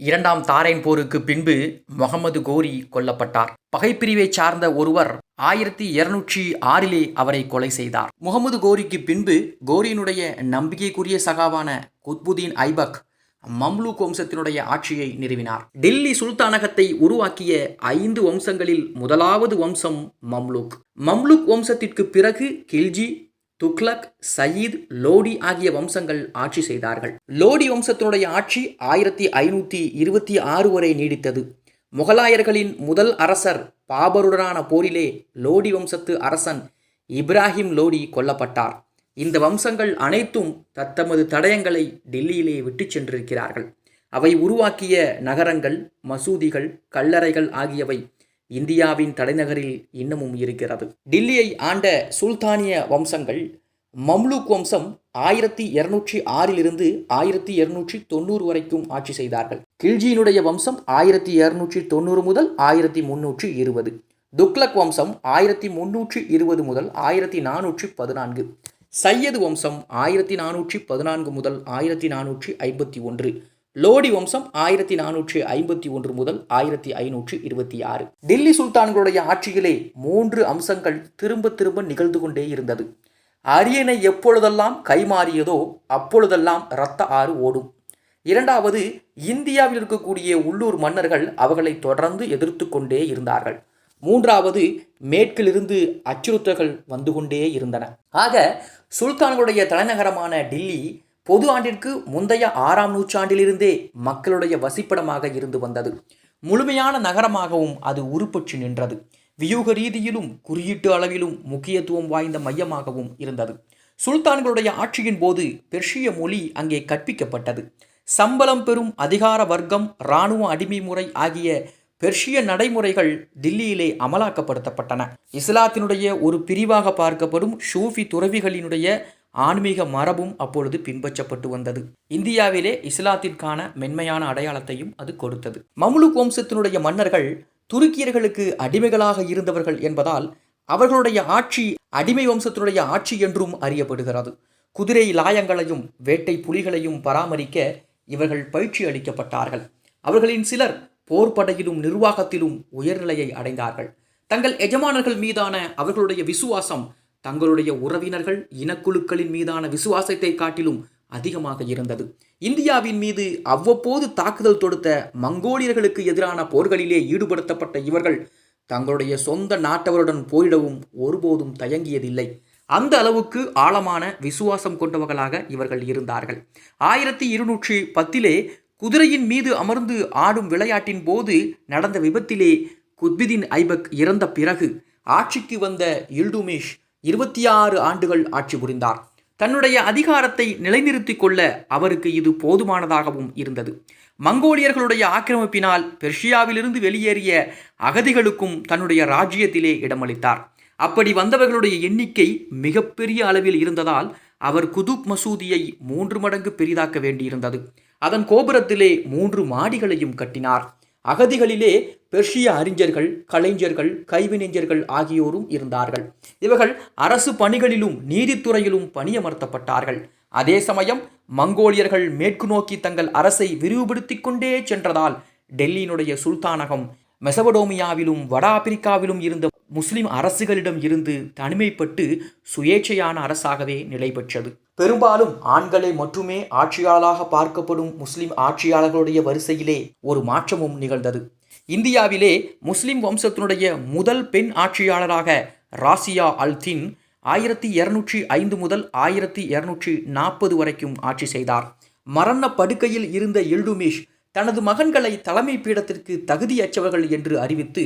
இரண்டாம் தாரைன் போருக்கு பின்பு முகமது கோரி கொல்லப்பட்டார். பகைப்பிரிவை சார்ந்த ஒருவர் ஆயிரத்தி இருநூற்றி ஆறிலே அவரை கொலை செய்தார். முகமது கோரிக்கு பின்பு கோரியினுடைய நம்பிக்கைக்குரிய சகாவான குத்புதீன் ஐபக் மம்லூக் வம்சத்தினுடைய ஆட்சியை நிறுவினார். டெல்லி சுல்தானகத்தை உருவாக்கிய ஐந்து வம்சங்களில் முதலாவது வம்சம் மம்லூக். மம்லூக் வம்சத்திற்கு பிறகு கில்ஜி துக்ளக் சயீத் லோடி ஆகிய வம்சங்கள் ஆட்சி செய்தார்கள். லோடி வம்சத்தினுடைய ஆட்சி ஆயிரத்தி ஐநூற்றி இருபத்தி ஆறு வரை நீடித்தது. முகலாயர்களின் முதல் அரசர் பாபருடனான போரிலே லோடி வம்சத்து அரசன் இப்ராஹிம் லோடி கொல்லப்பட்டார். இந்த வம்சங்கள் அனைத்தும் தத்தமது தடயங்களை டெல்லியிலே விட்டுச் சென்றிருக்கிறார்கள். அவை உருவாக்கிய நகரங்கள் மசூதிகள் கல்லறைகள் ஆகியவை இந்தியாவின் தலைநகரில் இன்னமும் இருக்கிறது. டில்லியை ஆண்ட சுல்தானிய வம்சங்கள் மம்லூக் வம்சம் ஆயிரத்தி இருநூற்றி ஆறிலிருந்து ஆயிரத்தி இருநூற்றி தொண்ணூறு வரைக்கும் ஆட்சி செய்தார்கள். கில்ஜியினுடைய வம்சம் ஆயிரத்தி இருநூற்றி தொண்ணூறு முதல் ஆயிரத்தி முன்னூற்றி இருபது. துக்லக் வம்சம் ஆயிரத்தி முன்னூற்றி இருபது முதல் ஆயிரத்தி நானூற்றி பதினான்கு. சையது வம்சம் ஆயிரத்தி நானூற்றி பதினான்கு முதல் ஆயிரத்தி நானூற்றி ஐம்பத்தி ஒன்று. லோடி வம்சம் ஆயிரத்தி நானூற்றி ஐம்பத்தி ஒன்று முதல் ஆயிரத்தி ஐநூற்றி இருபத்தி ஆறு. டில்லி சுல்தான்களுடைய ஆட்சியிலே மூன்று அம்சங்கள் திரும்ப திரும்ப நிகழ்ந்து கொண்டே இருந்தது. அரியணை எப்பொழுதெல்லாம் கைமாறியதோ அப்பொழுதெல்லாம் இரத்த ஆறு ஓடும். இரண்டாவது இந்தியாவில் இருக்கக்கூடிய உள்ளூர் மன்னர்கள் அவர்களை தொடர்ந்து எதிர்த்து கொண்டே இருந்தார்கள். மூன்றாவது மேற்கிலிருந்து அச்சுறுத்தல்கள் வந்து கொண்டே இருந்தன. ஆக சுல்தான்களுடைய தலைநகரமான டில்லி பொது ஆண்டிற்கு முந்தைய ஆறாம் நூற்றாண்டிலிருந்தே மக்களுடைய வசிப்பிடமாக இருந்து வந்தது. முழுமையான நகரமாகவும் அது உருப்பெற்று நின்றது. வியூக ரீதியிலும் குறியீட்டு அளவிலும் முக்கியத்துவம் வாய்ந்த மையமாகவும் இருந்தது. சுல்தான்களுடைய ஆட்சியின் போது பெர்ஷிய மொழி அங்கே கற்பிக்கப்பட்டது. சம்பளம் பெறும் அதிகார வர்க்கம் இராணுவ அடிமை முறை ஆகிய பெர்ஷிய நடைமுறைகள் தில்லியிலே அமலாக்கப்படுத்தப்பட்டன. இஸ்லாத்தினுடைய ஒரு பிரிவாக பார்க்கப்படும் ஷூஃபி துறவிகளினுடைய ஆன்மீக மரபும் அப்பொழுது பின்பற்றப்பட்டு வந்தது. இந்தியாவிலே இஸ்லாத்திற்கான மென்மையான அடையாளத்தையும் அது கொடுத்தது. மம்லுக் வம்சத்தினுடைய மன்னர்கள் துருக்கியர்களுக்கு அடிமைகளாக இருந்தவர்கள் என்பதால் அவர்களுடைய ஆட்சி அடிமை வம்சத்தினுடைய ஆட்சி என்றும் அறியப்படுகிறது. குதிரை லாயங்களையும் வேட்டை புலிகளையும் பராமரிக்க இவர்கள் பயிற்சி அளிக்கப்பட்டார்கள். அவர்களின் சிலர் போர்ப்படையிலும் நிர்வாகத்திலும் உயர்நிலையை அடைந்தார்கள். தங்கள் எஜமானர்கள் மீதான அவர்களுடைய விசுவாசம் தங்களுடைய உறவினர்கள் இனக்குழுக்களின் மீதான விசுவாசத்தை காட்டிலும் அதிகமாக இருந்தது. இந்தியாவின் மீது அவ்வப்போது தாக்குதல் தொடுத்த மங்கோலியர்களுக்கு எதிரான போர்களிலே ஈடுபடுத்தப்பட்ட இவர்கள் தங்களுடைய சொந்த நாட்டவருடன் போரிடவும் ஒருபோதும் தயங்கியதில்லை. அந்த அளவுக்கு ஆழமான விசுவாசம் கொண்டவர்களாக இவர்கள் இருந்தார்கள். ஆயிரத்தி இருநூற்றி பத்திலே குதிரையின் மீது அமர்ந்து ஆடும் விளையாட்டின் போது நடந்த விபத்திலே குத்பிதீன் ஐபக் இறந்த பிறகு ஆட்சிக்கு வந்த இல்டுமேஷ் இருபத்தி ஆறு ஆண்டுகள் ஆட்சி புரிந்தார். தன்னுடைய அதிகாரத்தை நிலைநிறுத்திக் கொள்ள அவருக்கு இது போதுமானதாகவும் இருந்தது. மங்கோலியர்களுடைய ஆக்கிரமிப்பினால் பெர்ஷியாவிலிருந்து வெளியேறிய அகதிகளுக்கும் தன்னுடைய ராஜ்யத்திலே இடமளித்தார். அப்படி வந்தவர்களுடைய எண்ணிக்கை மிகப்பெரிய அளவில் இருந்ததால் அவர் குதுப் மசூதியை மூன்று மடங்கு பெரிதாக்க வேண்டியிருந்தது. அதன் கோபுரத்திலே மூன்று மாடிகளையும் கட்டினார். அகதிகளிலே பெர்ஷிய அறிஞர்கள் கலைஞர்கள் கைவினைஞர்கள் ஆகியோரும் இருந்தார்கள். இவர்கள் அரசு பணிகளிலும் நீதித்துறையிலும் பணியமர்த்தப்பட்டார்கள். அதே சமயம் மங்கோலியர்கள் மேற்கு நோக்கி தங்கள் அரசை விரிவுபடுத்தி கொண்டே சென்றதால் டெல்லியினுடைய சுல்தானகம் மெசபடோமியாவிலும் வட ஆப்பிரிக்காவிலும் இருந்த முஸ்லிம் அரசுகளிடம் இருந்து தனிமைப்பட்டு சுயேட்சையான அரசாகவே நிலை பெற்றது பெரும்பாலும் ஆண்களை மட்டுமே ஆட்சியாளராக பார்க்கப்படும் முஸ்லிம் ஆட்சியாளர்களுடைய வரிசையிலே ஒரு மாற்றமும் நிகழ்ந்தது. இந்தியாவிலே முஸ்லிம் வம்சத்தினுடைய முதல் பெண் ஆட்சியாளராக ராசியா அல்தின் ஆயிரத்தி இருநூற்றி ஐந்து முதல் ஆயிரத்தி இருநூற்றி நாற்பது வரைக்கும் ஆட்சி செய்தார். மரண படுக்கையில் இருந்த இல்டுமிஷ் தனது மகன்களை தலைமை பீடத்திற்கு தகுதியற்றவர்கள் என்று அறிவித்து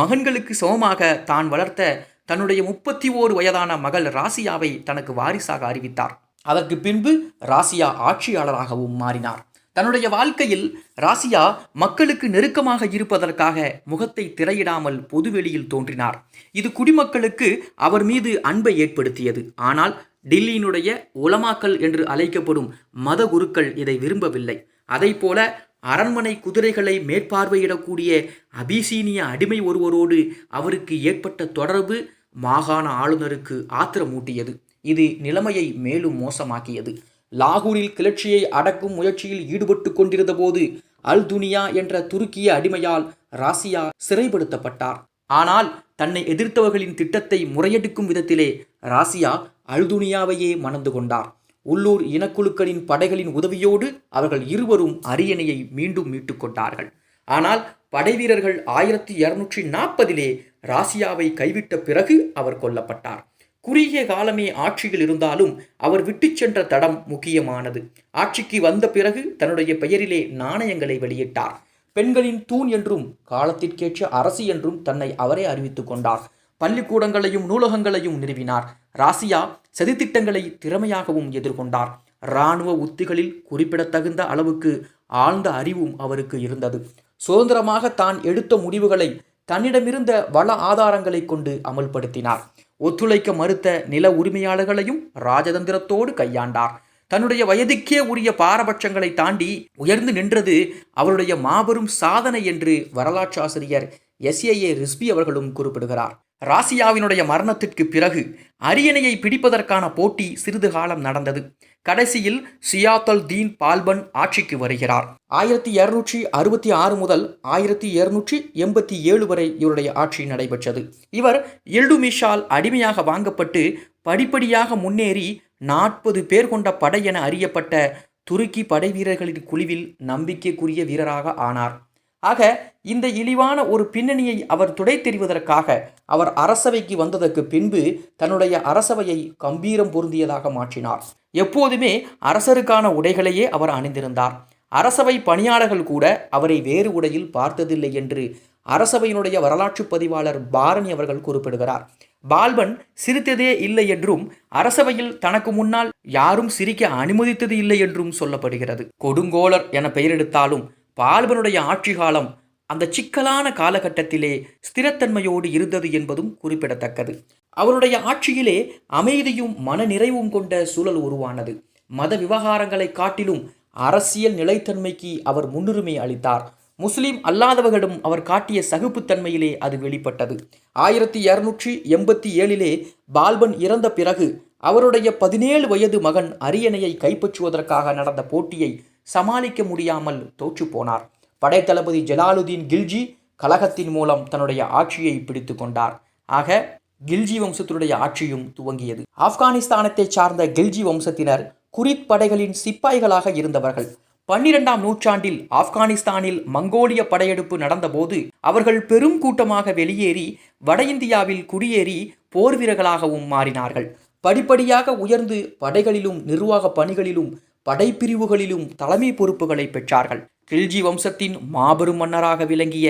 மகன்களுக்கு சமமாக தான் வளர்த்த தன்னுடைய முப்பத்தி ஓரு வயதான மகள் ராசியாவை தனக்கு வாரிசாக அறிவித்தார். அதற்கு பின்பு ராசியா ஆட்சியாளராகவும் மாறினார். தன்னுடைய வாழ்க்கையில் ராசியா மக்களுக்கு நெருக்கமாக இருப்பதற்காக முகத்தை திரையிடாமல் பொதுவெளியில் தோன்றினார். இது குடிமக்களுக்கு அவர் மீது அன்பை ஏற்படுத்தியது. ஆனால் டில்லியினுடைய உலமாக்கல் என்று அழைக்கப்படும் மத குருக்கள் இதை விரும்பவில்லை. அதைப்போல அரண்மனை குதிரைகளை மேற்பார்வையிடக்கூடிய அபிசீனிய அடிமை ஒருவரோடு அவருக்கு ஏற்பட்ட தொடர்பு மாகாண ஆளுநருக்கு ஆத்திரமூட்டியது. இது நிலைமையை மேலும் மோசமாக்கியது. லாகூரில் கிளர்ச்சியை அடக்கும் முயற்சியில் ஈடுபட்டு கொண்டிருந்த போது அல் துனியா என்ற துருக்கிய அடிமையால் ராசியா சிறைப்படுத்தப்பட்டார். ஆனால் தன்னை எதிர்த்தவர்களின் திட்டத்தை முறையெடுக்கும் விதத்திலே ராசியா அல்துனியாவையே மணந்து கொண்டார். உள்ளூர் இனக்குழுக்களின் படைகளின் உதவியோடு அவர்கள் இருவரும் அரியணையை மீண்டும் மீட்டுக் கொண்டார்கள். ஆனால் படைவீரர்கள் ஆயிரத்தி இருநூற்றி நாற்பதிலே ராசியாவை கைவிட்ட பிறகு அவர் கொல்லப்பட்டார். குறுகிய காலமே ஆட்சியில் இருந்தாலும் அவர் விட்டுச் சென்ற தடம் முக்கியமானது. ஆட்சிக்கு வந்த பிறகு தன்னுடைய பெயரிலே நாணயங்களை வெளியிட்டார். பெண்களின் தூண் என்றும் காலத்திற்கேற்ற அரசி என்றும் தன்னை அவரே அறிவித்துக் கொண்டார். பள்ளிக்கூடங்களையும் நூலகங்களையும் நிறுவினார். ராசியா சதித்திட்டங்களை திறமையாகவும் எதிர்கொண்டார். இராணுவ உத்திகளில் குறிப்பிடத்தகுந்த அளவுக்கு ஆழ்ந்த அறிவும் அவருக்கு இருந்தது. சுதந்திரமாக தான் எடுத்த முடிவுகளை தன்னிடமிருந்த வள ஆதாரங்களை கொண்டு அமல்படுத்தினார். ஒத்துழைக்க மறுத்த நில உரிமையாளர்களையும் ராஜதந்திரத்தோடு கையாண்டார். தன்னுடைய வயதுக்கே உரிய பாரபட்சங்களை தாண்டி உயர்ந்து நின்றது அவருடைய மாபெரும் சாதனை என்று வரலாற்றாசிரியர் எஸ்ஏஏ ரிஸ்பி அவர்களும் குறிப்பிடுகிறார். ராசியாவினுடைய மரணத்திற்கு பிறகு அரியணையை பிடிப்பதற்கான போட்டி சிறிது காலம் நடந்தது. கடைசியில் சியாத்தல் தீன் பால்பன் ஆட்சிக்கு வருகிறார். ஆயிரத்தி இருநூற்றி அறுபத்தி ஆறு முதல் ஆயிரத்தி இருநூற்றி எண்பத்தி ஏழு வரை இவருடைய ஆட்சி நடைபெற்றது. இவர் இல்டுமிஷால் அடிமையாக வாங்கப்பட்டு படிப்படியாக முன்னேறி நாற்பது பேர் கொண்ட படை என அறியப்பட்ட துருக்கி படை வீரர்களின் குழுவில் நம்பிக்கைக்குரிய வீரராக ஆனார். ஆக இந்த இழிவான ஒரு பின்னணியை அவர் துடை தெரிவதற்காக அவர் அரசவைக்கு வந்ததற்கு பின்பு தன்னுடைய அரசவையை கம்பீரம் பொருந்தியதாக மாற்றினார். எப்போதுமே அரசருக்கான உடைகளையே அவர் அணிந்திருந்தார். அரசவை பணியாளர்கள் கூட அவரை வேறு உடையில் பார்த்ததில்லை என்று அரசவையினுடைய வரலாற்று பதிவாளர் பாரணி அவர்கள் குறிப்பிடுகிறார். பால்பன் சிரித்ததே இல்லை என்றும் அரசவையில் தனக்கு முன்னால் யாரும் சிரிக்க அனுமதித்தது இல்லை என்றும் சொல்லப்படுகிறது. கொடுங்கோலர் என பெயரெடுத்தாலும் பால்பனுடைய ஆட்சி காலம் அந்த சிக்கலான காலகட்டத்திலே ஸ்திரத்தன்மையோடு இருந்தது என்பதும் குறிப்பிடத்தக்கது. அவருடைய ஆட்சியிலே அமைதியும் மனநிறைவும் கொண்ட சூழல் உருவானது. மத விவகாரங்களை காட்டிலும் அரசியல் நிலைத்தன்மைக்கு அவர் முன்னுரிமை அளித்தார். முஸ்லிம் அல்லாதவர்களிடம் அவர் காட்டிய சகிப்புத்தன்மையிலே அது வெளிப்பட்டது. ஆயிரத்தி இருநூற்றி எண்பத்தி ஏழிலே பால்பன் இறந்த பிறகு அவருடைய பதினேழு வயது மகன் அரியணையை கைப்பற்றுவதற்காக நடந்த போட்டியை சமாளிக்க முடியாமல் தோற்றுப்போனார் படைத்தளபதி ஜலாலுதீன் கில்ஜி கலகத்தின் மூலம் தன்னுடைய ஆட்சியை பிடித்து கொண்டார். ஆக கில்ஜி வம்சத்தினுடைய ஆட்சியும் துவங்கியது. ஆப்கானிஸ்தானத்தை சார்ந்த கில்ஜி வம்சத்தினர் குரித் படைகளின் சிப்பாய்களாக இருந்தவர்கள். பன்னிரெண்டாம் நூற்றாண்டில் ஆப்கானிஸ்தானில் மங்கோலிய படையெடுப்பு நடந்தபோது அவர்கள் பெரும் கூட்டமாக வெளியேறி வட இந்தியாவில் குடியேறி போர் வீரர்களாகவும் மாறினார்கள். படிப்படியாக உயர்ந்து படைகளிலும் நிர்வாக பணிகளிலும் படைப்பிரிவுகளிலும் தலைமை பொறுப்புகளை பெற்றார்கள். கில்ஜி வம்சத்தின் மாபெரும் மன்னராக விளங்கிய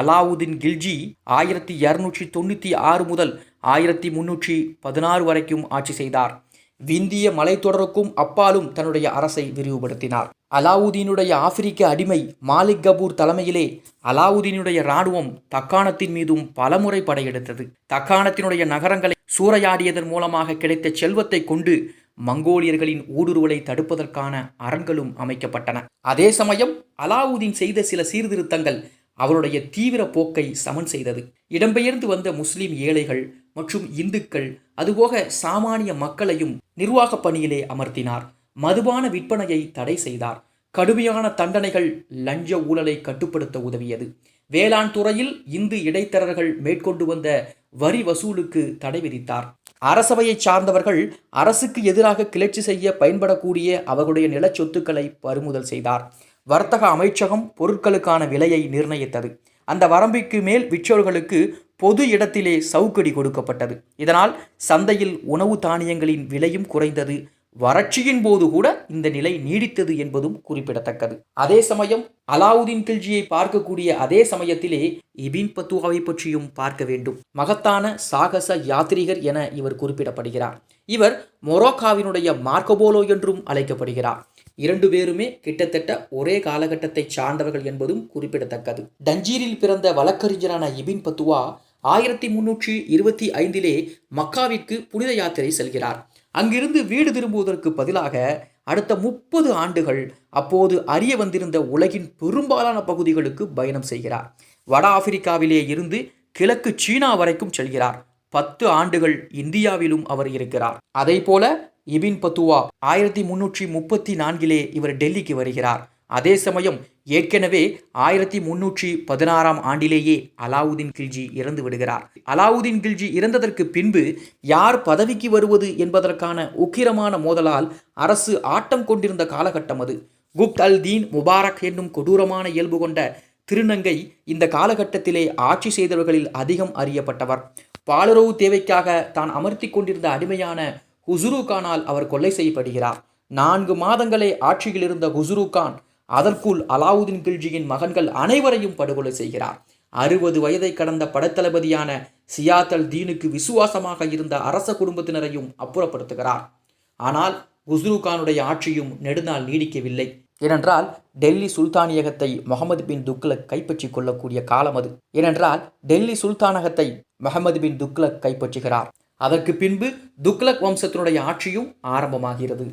அலாவுதீன் கில்ஜி ஆயிரத்தி இரநூற்றி தொண்ணூற்றி ஆறு முதல் ஆயிரத்தி முன்னூற்றி பதினாறு வரைக்கும் ஆட்சி செய்தார். விந்திய மலைத்தொடருக்கும் அப்பாலும் தன்னுடைய அரசை விரிவுபடுத்தினார். அலாவுதீனுடைய ஆப்பிரிக்க அடிமை மாலிக் கபூர் தலைமையிலே அலாவுதீனுடைய இராணுவம் தக்காணத்தின் மீதும் பலமுறை படையெடுத்தது. தக்காணத்தினுடைய நகரங்களை சூறையாடியதன் மூலமாக கிடைத்த செல்வத்தை கொண்டு மங்கோலியர்களின் ஊடுருவலை தடுப்பதற்கான அரண்களும் அமைக்கப்பட்டன. அதே சமயம் அலாவுதீன் செய்த சில சீர்திருத்தங்கள் அவருடைய தீவிர போக்கை சமன் செய்தது. இடம்பெயர்ந்து வந்த முஸ்லிம் ஏழைகள் மற்றும் இந்துக்கள் அதுபோக சாமானிய மக்களையும் நிர்வாக பணியிலே அமர்த்தினார். மதுபான விற்பனையை தடை செய்தார். கடுமையான தண்டனைகள் லஞ்ச ஊழலை கட்டுப்படுத்த உதவியது. வேளாண் துறையில் இந்து இடைத்தரகர்கள் மேற்கொண்டு வந்த வரி வசூலுக்கு தடை விதித்தார். அரசவையை சார்ந்தவர்கள் அரசுக்கு எதிராக கிளர்ச்சி செய்ய பயன்படக்கூடிய அவர்களுடைய நிலச்சொத்துக்களை பறிமுதல் செய்தார். வர்த்தக அமைச்சகம் பொருட்களுக்கான விலையை நிர்ணயித்தது. அந்த வரம்பிற்கு மேல் விற்றோர்களுக்கு பொது இடத்திலே சவுக்கடி கொடுக்கப்பட்டது. இதனால் சந்தையில் உணவு தானியங்களின் விலையும் குறைந்தது. வறட்சியின் போது கூட இந்த நிலை நீடித்தது என்பதும் குறிப்பிடத்தக்கது. அதே சமயம் அலாவுதீன் கில்ஜியை பார்க்கக்கூடிய அதே சமயத்திலே இபின் பத்துவாவை பற்றியும் பார்க்க வேண்டும். மகத்தான சாகச யாத்ரீகர் என இவர் குறிப்பிடப்படுகிறார். இவர் மொரோக்காவினுடைய மார்க்கபோலோ என்றும் அழைக்கப்படுகிறார். இரண்டு பேருமே கிட்டத்தட்ட ஒரே காலகட்டத்தை சார்ந்தவர்கள் என்பதும் குறிப்பிடத்தக்கது. டஞ்சீரில் பிறந்த வழக்கறிஞரான இபின் பத்துவா ஆயிரத்தி முன்னூற்றி இருபத்தி ஐந்திலே மக்காவிற்கு புனித யாத்திரை செல்கிறார். அங்கிருந்து வீடு திரும்புவதற்கு பதிலாக அடுத்த முப்பது ஆண்டுகள் அப்போது அறிய வந்திருந்த உலகின் பெரும்பாலான பகுதிகளுக்கு பயணம் செய்கிறார். வட ஆப்பிரிக்காவிலே இருந்து கிழக்கு சீனா வரைக்கும் செல்கிறார். பத்து ஆண்டுகள் இந்தியாவிலும் அவர் இருக்கிறார். அதை போல இபின் பத்துவா ஆயிரத்தி முன்னூற்றி முப்பத்தி நான்கிலே இவர் டெல்லிக்கு வருகிறார். அதே சமயம் ஏற்கனவே ஆயிரத்தி முன்னூற்றி பதினாறாம் ஆண்டிலேயே அலாவுதீன் கில்ஜி இறந்து விடுகிறார். அலாவுதீன் கில்ஜி இறந்ததற்கு பின்பு யார் பதவிக்கு வருவது என்பதற்கான உக்கிரமான மோதலால் அரசு ஆட்டம் கொண்டிருந்த காலகட்டம் அது. குப்த் அல் தீன் முபாரக் என்னும் கொடூரமான இயல்பு கொண்ட திருநங்கை இந்த காலகட்டத்திலே ஆட்சி செய்தவர்களில் அதிகம் அறியப்பட்டவர். பாலுறவு தேவைக்காக தான் அமர்த்தி கொண்டிருந்த அடிமையான ஹுசுரு கானால் அவர் கொலை செய்யப்படுகிறார். நான்கு மாதங்களே ஆட்சியில் இருந்த ஹுசுரு கான் அதற்குள் அலாவுதீன் கில்ஜியின் மகன்கள் அனைவரையும் படுகொலை செய்கிறார். அறுபது வயதை கடந்த படத்தளபதியான சியாத்தல் தீனுக்கு விசுவாசமாக இருந்த அரச குடும்பத்தினரையும் அப்புறப்படுத்துகிறார். ஆனால் குஸ்ருகானுடைய ஆட்சியும் நெடுநாள் நீடிக்கவில்லை. ஏனென்றால் டெல்லி சுல்தானியகத்தை முகமது பின் துக்லக் கைப்பற்றிக் கொள்ளக்கூடிய காலம் அது. ஏனென்றால் டெல்லி சுல்தானகத்தை முகமது பின் துக்லக் கைப்பற்றுகிறார். அதற்கு பின்பு துக்லக் வம்சத்தினுடைய ஆட்சியும் ஆரம்பமாகிறது.